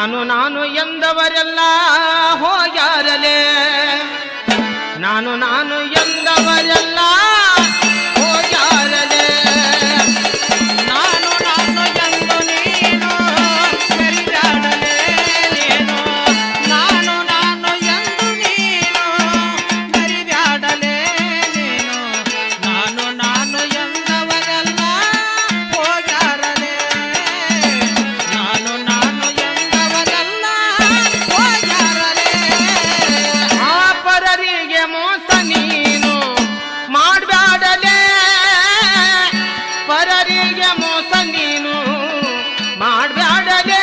ನಾನು ನಾನು ಎಂದವರೆಲ್ಲ ಹೋಗ್ಯಾರಲೇ. ನಾನು ನಾನು Saturday.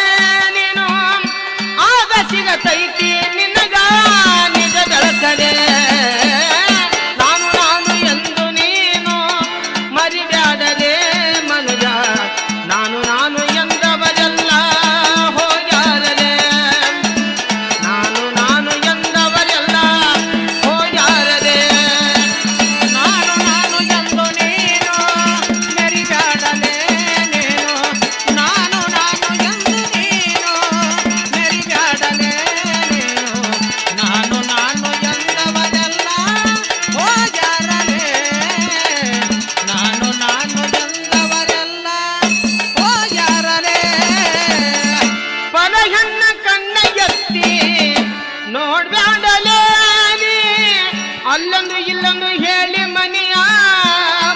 ಹೆಣ್ಣ ಕಣ್ಣ ಎತ್ತಿ ನೋಡ್ಬ್ಯಾಡಲೇ ಅಲ್ಲೊಂದು ಇಲ್ಲೊಂದು ಹೇಳಿ ಮನೆಯ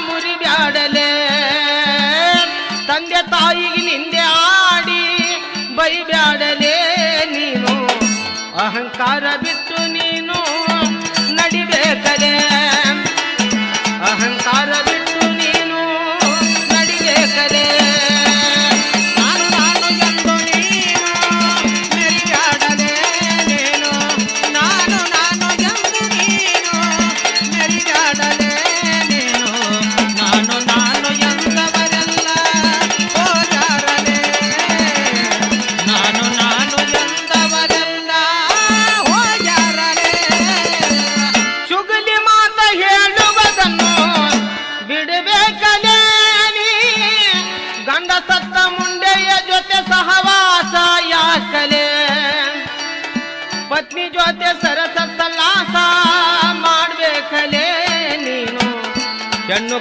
ಮುರಿಬ್ಯಾಡಲೇ ತಂದೆ ತಾಯಿಗೆ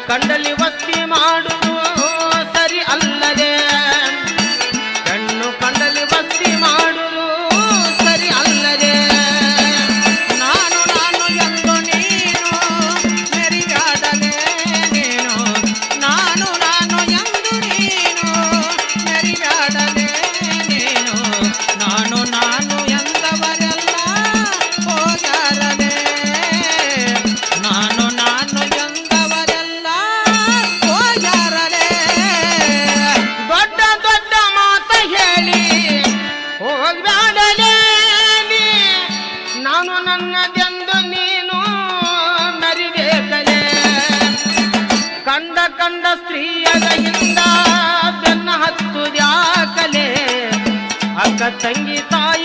ಕಂಡಲಿ ವಸ್ತಿ ಮಾಡುವುದು ಸರಿ ಅಲ್ಲ. ನನ್ನದೆಂದು ನೀನು ಮರಿಬೇಕಲೇ ಕಂಡ ಕಂಡ ಸ್ತ್ರೀಯರಿಂದ ಬೆನ್ನ ಹತ್ತು ಯಾಕಲೆ ಅಕ್ಕ ತಂಗಿ ತಾಯಿ